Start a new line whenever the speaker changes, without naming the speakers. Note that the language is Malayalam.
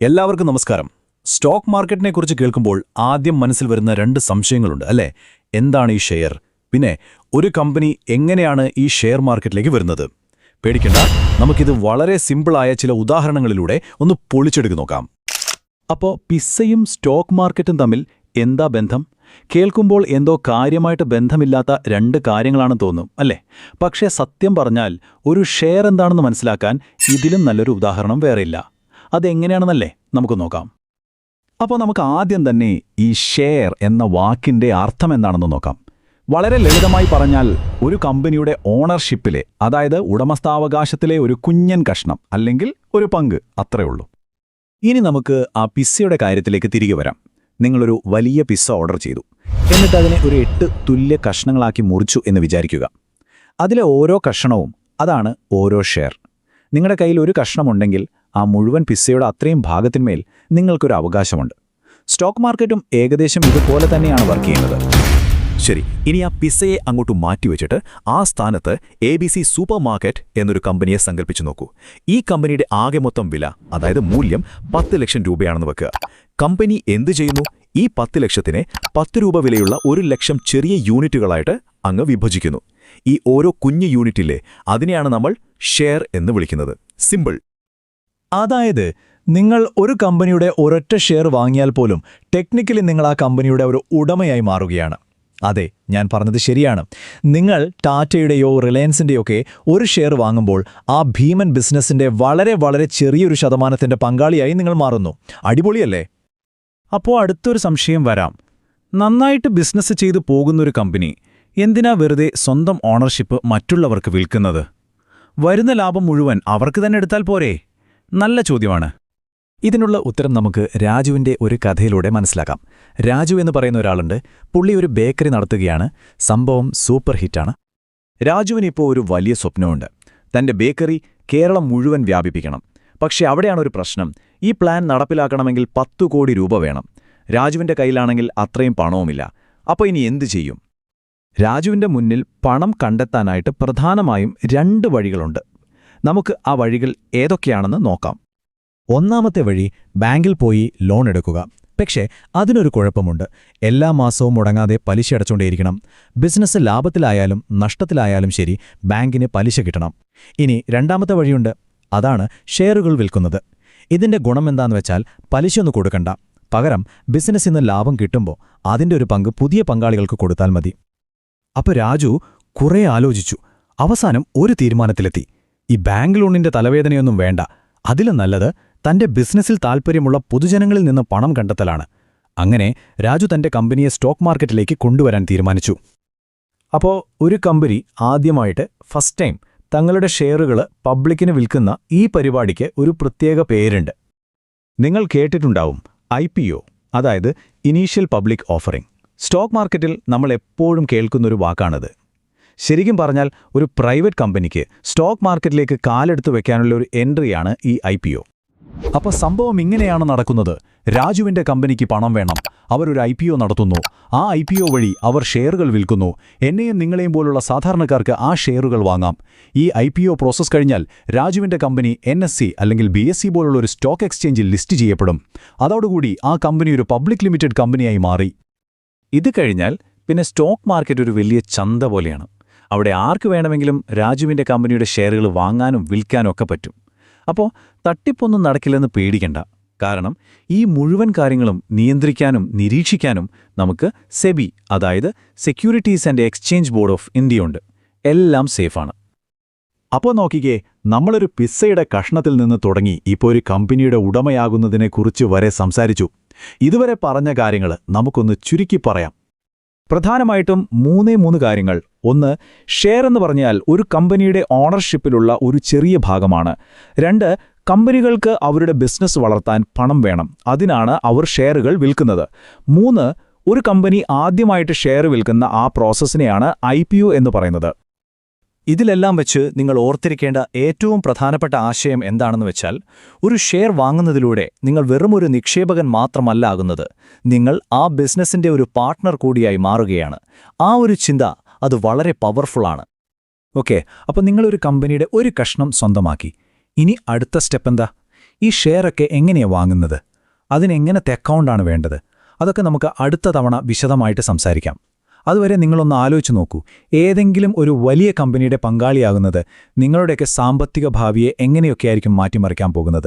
എല്ലാവർക്കും നമസ്കാരം. സ്റ്റോക്ക് മാർക്കറ്റിനെ കുറിച്ച് കേൾക്കുമ്പോൾ ആദ്യം മനസ്സിൽ വരുന്ന രണ്ട് സംശയങ്ങളുണ്ട് അല്ലേ? എന്താണ് ഈ ഷെയർ? പിന്നെ ഒരു കമ്പനി എങ്ങനെയാണ് ഈ ഷെയർ മാർക്കറ്റിലേക്ക് വരുന്നത്? പേടിക്കണ്ട നമുക്കിത് വളരെ സിമ്പിളായ ചില ഉദാഹരണങ്ങളിലൂടെ ഒന്ന് പൊളിച്ചെടുക്കു നോക്കാം. അപ്പോൾ പിസ്സയും സ്റ്റോക്ക് മാർക്കറ്റും തമ്മിൽ എന്താ ബന്ധം? കേൾക്കുമ്പോൾ എന്തോ കാര്യമായിട്ട് ബന്ധമില്ലാത്ത രണ്ട് കാര്യങ്ങളാണെന്ന് തോന്നും അല്ലേ? പക്ഷേ സത്യം പറഞ്ഞാൽ ഒരു ഷെയർ എന്താണെന്ന് മനസ്സിലാക്കാൻ ഇതിലും നല്ലൊരു ഉദാഹരണം വേറെയില്ല. അതെങ്ങനെയാണെന്നല്ലേ നമുക്ക് നോക്കാം. അപ്പോൾ നമുക്ക് ആദ്യം തന്നെ ഈ ഷെയർ എന്ന വാക്കിന്റെ അർത്ഥം എന്താണെന്ന് നോക്കാം. വളരെ ലളിതമായി പറഞ്ഞാൽ ഒരു കമ്പനിയുടെ ഓണർഷിപ്പിലെ അതായത് ഉടമസ്ഥാവകാശത്തിലെ ഒരു കുഞ്ഞൻ കഷ്ണം അല്ലെങ്കിൽ ഒരു പങ്ക് അത്രയേ ഉള്ളൂ. ഇനി നമുക്ക് ആ പിസ്സയുടെ കാര്യത്തിലേക്ക് തിരികെ വരാം. നിങ്ങളൊരു വലിയ പിസ്സ ഓർഡർ ചെയ്തു. എന്നിട്ട് അതിനെ ഒരു എട്ട് തുല്യ കഷ്ണങ്ങളാക്കി മുറിച്ചു എന്ന് വിചാരിക്കുക. അതിലെ ഓരോ കഷ്ണവും അതാണ് ഓരോ ഷെയർ നിങ്ങളുടെ കയ്യിൽ ഒരു കഷ്ണമുണ്ടെങ്കിൽ ആ മുഴുവൻ പിസ്സയുടെ അത്രയും ഭാഗത്തിന്മേൽ നിങ്ങൾക്കൊരു അവകാശമുണ്ട്. സ്റ്റോക്ക് മാർക്കറ്റും ഏകദേശം ഇതുപോലെ തന്നെയാണ് വർക്ക് ചെയ്യുന്നത്. ശരി ഇനി ആ പിസ്സയെ അങ്ങോട്ട് മാറ്റിവെച്ചിട്ട് ആ സ്ഥാനത്ത് A B C supermarket എന്നൊരു കമ്പനിയെ സങ്കല്പിച്ചു നോക്കൂ. ഈ കമ്പനിയുടെ ആകെ മൊത്തം വില അതായത് മൂല്യം പത്ത് ലക്ഷം രൂപയാണെന്ന് വെക്കുക. കമ്പനി എന്ത് ചെയ്യുന്നു? ഈ പത്ത് ലക്ഷത്തിനെ പത്ത് രൂപ വിലയുള്ള ഒരു ലക്ഷം ചെറിയ യൂണിറ്റുകളായിട്ട് അങ്ങ് വിഭജിക്കുന്നു. ഈ ഓരോ കുഞ്ഞു യൂണിറ്റില്ലേ അതിനെയാണ് നമ്മൾ ഷെയർ എന്ന് വിളിക്കുന്നത്. സിമ്പിൾ. അതായത് നിങ്ങൾ ഒരു കമ്പനിയുടെ ഒരൊറ്റ ഷെയർ വാങ്ങിയാൽ പോലും ടെക്നിക്കലി നിങ്ങൾ ആ കമ്പനിയുടെ ഒരു ഉടമയായി മാറുകയാണ്. അതെ ഞാൻ പറഞ്ഞത് ശരിയാണ്. നിങ്ങൾ ടാറ്റയുടെയോ റിലയൻസിന്റെയോ ഒക്കെ ഒരു ഷെയർ വാങ്ങുമ്പോൾ ആ ഭീമൻ ബിസിനസ്സിന്റെ വളരെ വളരെ ചെറിയൊരു ശതമാനത്തിന്റെ പങ്കാളിയായി നിങ്ങൾ മാറുന്നു. അടിപൊളിയല്ലേ? അപ്പോൾ അടുത്തൊരു സംശയം വരാം. നന്നായിട്ട് ബിസിനസ് ചെയ്തു പോകുന്നൊരു കമ്പനി എന്തിനാ വെറുതെ സ്വന്തം ഓണർഷിപ്പ് മറ്റുള്ളവർക്ക് വിൽക്കുന്നത്? വരുന്ന ലാഭം മുഴുവൻ അവർക്ക് തന്നെ എടുത്താൽ പോരേ? നല്ല ചോദ്യമാണ്. ഇതിനുള്ള ഉത്തരം നമുക്ക് രാജുവിന്റെ ഒരു കഥയിലൂടെ മനസ്സിലാക്കാം. രാജു എന്ന് പറയുന്ന ഒരാളുണ്ട്. പുള്ളി ഒരു ബേക്കറി നടത്തുകയാണ്. സംഭവം സൂപ്പർ ഹിറ്റാണ്. രാജുവിനിപ്പോൾ ഒരു വലിയ സ്വപ്നമുണ്ട്. തന്റെ ബേക്കറി കേരളം മുഴുവൻ വ്യാപിപ്പിക്കണം. പക്ഷേ അവിടെയാണ് ഒരു പ്രശ്നം. ഈ പ്ലാൻ നടപ്പിലാക്കണമെങ്കിൽ പത്തു കോടി രൂപ വേണം. രാജുവിന്റെ കയ്യിലാണെങ്കിൽ അത്രയും പണവുമില്ല. അപ്പോൾ ഇനി എന്തു ചെയ്യും? രാജുവിന്റെ മുന്നിൽ പണം കണ്ടെത്താനായിട്ട് പ്രധാനമായും രണ്ട് വഴികളുണ്ട്. നമുക്ക് ആ വഴികൾ ഏതൊക്കെയാണെന്ന് നോക്കാം. ഒന്നാമത്തെ വഴി ബാങ്കിൽ പോയി ലോൺ എടുക്കുക. പക്ഷേ അതിനൊരു കുഴപ്പമുണ്ട്. എല്ലാ മാസവും മുടങ്ങാതെ പലിശ അടച്ചുകൊണ്ടേയിരിക്കണം ബിസിനസ് ലാഭത്തിലായാലും നഷ്ടത്തിലായാലും ശരി ബാങ്കിന് പലിശ കിട്ടണം. ഇനി രണ്ടാമത്തെ വഴിയുണ്ട്. അതാണ് ഷെയറുകൾ വിൽക്കുന്നത്. ഇതിന്റെ ഗുണമെന്താന്ന് വെച്ചാൽ പലിശയൊന്നും കൊടുക്കണ്ട. പകരം ബിസിനസ്സിൽ നിന്ന് ലാഭം കിട്ടുമ്പോൾ അതിന്റെ ഒരു പങ്ക് പുതിയ പങ്കാളികൾക്ക് കൊടുത്താൽ മതി. അപ്പോൾ രാജു കുറേ ആലോചിച്ചു. അവസാനം ഒരു തീരുമാനത്തിലെത്തി. ഈ ബാങ്ക് ലോണിന്റെ തലവേദനയൊന്നും വേണ്ട. അതിലും നല്ലത് തന്റെ ബിസിനസ്സിൽ താൽപ്പര്യമുള്ള പൊതുജനങ്ങളിൽ നിന്ന് പണം കണ്ടെത്തലാണ്. അങ്ങനെ രാജു തന്റെ കമ്പനിയെ സ്റ്റോക്ക് മാർക്കറ്റിലേക്ക് കൊണ്ടുവരാൻ തീരുമാനിച്ചു. അപ്പോ ഒരു കമ്പനി ആദ്യമായിട്ട് ഫസ്റ്റ് ടൈം തങ്ങളുടെ ഷെയറുകൾ പബ്ലിക്കിന് വിൽക്കുന്ന ഈ പരിപാടിക്ക് ഒരു പ്രത്യേക പേരുണ്ട്. നിങ്ങൾ കേട്ടിട്ടുണ്ടാവും ഐ അതായത് ഇനീഷ്യൽ പബ്ലിക് ഓഫറിംഗ്. സ്റ്റോക്ക് മാർക്കറ്റിൽ നമ്മൾ എപ്പോഴും കേൾക്കുന്നൊരു വാക്കാണത്. ശരിക്കും പറഞ്ഞാൽ ഒരു പ്രൈവറ്റ് കമ്പനിക്ക് സ്റ്റോക്ക് മാർക്കറ്റിലേക്ക് കാലെടുത്ത് വെക്കാനുള്ള ഒരു എൻട്രിയാണ് ഈ ഐ പി ഒ. അപ്പോൾ സംഭവം ഇങ്ങനെയാണ് നടക്കുന്നത്. രാജുവിന്റെ കമ്പനിക്ക് പണം വേണം. അവരൊരു ഐ പി ഒ നടത്തുന്നു. ആ ഐ പി ഒ വഴി അവർ ഷെയറുകൾ വിൽക്കുന്നു. എന്നെയും നിങ്ങളെയും പോലുള്ള സാധാരണക്കാർക്ക് ആ ഷെയറുകൾ വാങ്ങാം. ഈ ഐ പി ഒ പ്രോസസ് കഴിഞ്ഞാൽ രാജുവിന്റെ കമ്പനി എൻ എസ് സി അല്ലെങ്കിൽ ബി എസ് സി പോലുള്ള ഒരു സ്റ്റോക്ക് എക്സ്ചേഞ്ചിൽ ലിസ്റ്റ് ചെയ്യപ്പെടും. അതോടുകൂടി ആ കമ്പനി ഒരു പബ്ലിക് ലിമിറ്റഡ് കമ്പനിയായി മാറി. ഇത് കഴിഞ്ഞാൽ പിന്നെ സ്റ്റോക്ക് മാർക്കറ്റ് ഒരു വലിയ ചന്ത പോലെയാണ്. അവിടെ ആർക്ക് വേണമെങ്കിലും രാജുവിന്റെ കമ്പനിയുടെ ഷെയറുകൾ വാങ്ങാനും വിൽക്കാനും ഒക്കെ പറ്റും. അപ്പോൾ തട്ടിപ്പൊന്നും നടക്കില്ലെന്ന് പേടിക്കണ്ട. കാരണം ഈ മുഴുവൻ കാര്യങ്ങളും നിയന്ത്രിക്കാനും നിരീക്ഷിക്കാനും നമുക്ക് സെബി അതായത് securities and exchange board of ഇന്ത്യയുണ്ട് എല്ലാം സേഫാണ്. അപ്പോൾ നോക്കിക്കേ നമ്മളൊരു പിസ്സയുടെ കഷ്ണത്തിൽ നിന്ന് തുടങ്ങി ഇപ്പോൾ ഒരു കമ്പനിയുടെ ഉടമയാകുന്നതിനെക്കുറിച്ച് വരെ സംസാരിച്ചു. ഇതുവരെ പറഞ്ഞ കാര്യങ്ങൾ നമുക്കൊന്ന് ചുരുക്കി പറയാം. പ്രധാനമായിട്ടും മൂന്നേ മൂന്ന് കാര്യങ്ങൾ. ഒന്ന് ഷെയർ എന്ന് പറഞ്ഞാൽ ഒരു കമ്പനിയുടെ ഓണർഷിപ്പിലുള്ള ഒരു ചെറിയ ഭാഗമാണ്. രണ്ട് കമ്പനികൾക്ക് അവരുടെ ബിസിനസ് വളർത്താൻ പണം വേണം. അതിനാണ് അവർ ഷെയറുകൾ വിൽക്കുന്നത്. മൂന്ന് ഒരു കമ്പനി ആദ്യമായിട്ട് ഷെയർ വിൽക്കുന്ന ആ പ്രോസസ്സിനെയാണ് ഐ എന്ന് പറയുന്നത്. ഇതിലെല്ലാം വെച്ച് നിങ്ങൾ ഓർത്തിരിക്കേണ്ട ഏറ്റവും പ്രധാനപ്പെട്ട ആശയം എന്താണെന്ന് വെച്ചാൽ ഒരു ഷെയർ വാങ്ങുന്നതിലൂടെ നിങ്ങൾ വെറുമൊരു നിക്ഷേപകൻ മാത്രമല്ല ആകുന്നത്. നിങ്ങൾ ആ ബിസിനസ്സിന്റെ ഒരു പാർട്ട്ണർ കൂടിയായി മാറുകയാണ്. ആ ഒരു ചിന്ത അത് വളരെ പവർഫുള്ളാണ് ഓക്കെ അപ്പോൾ നിങ്ങളൊരു കമ്പനിയുടെ ഒരു കഷ്ണം സ്വന്തമാക്കി. ഇനി അടുത്ത സ്റ്റെപ്പ് എന്താ?
ഈ ഷെയറൊക്കെ എങ്ങനെയാണ് വാങ്ങുന്നത്? അതിനെങ്ങനത്തെ അക്കൗണ്ടാണ് വേണ്ടത്? അതൊക്കെ നമുക്ക് അടുത്ത തവണ വിശദമായിട്ട് സംസാരിക്കാം. അതുവരെ നിങ്ങളൊന്ന് ആലോചിച്ച് നോക്കൂ. ഏതെങ്കിലും ഒരു വലിയ കമ്പനിയുടെ പങ്കാളിയാകുന്നത് നിങ്ങളുടെയൊക്കെ സാമ്പത്തിക ഭാവിയെ എങ്ങനെയൊക്കെയായിരിക്കും മാറ്റിമറിക്കാൻ പോകുന്നത്?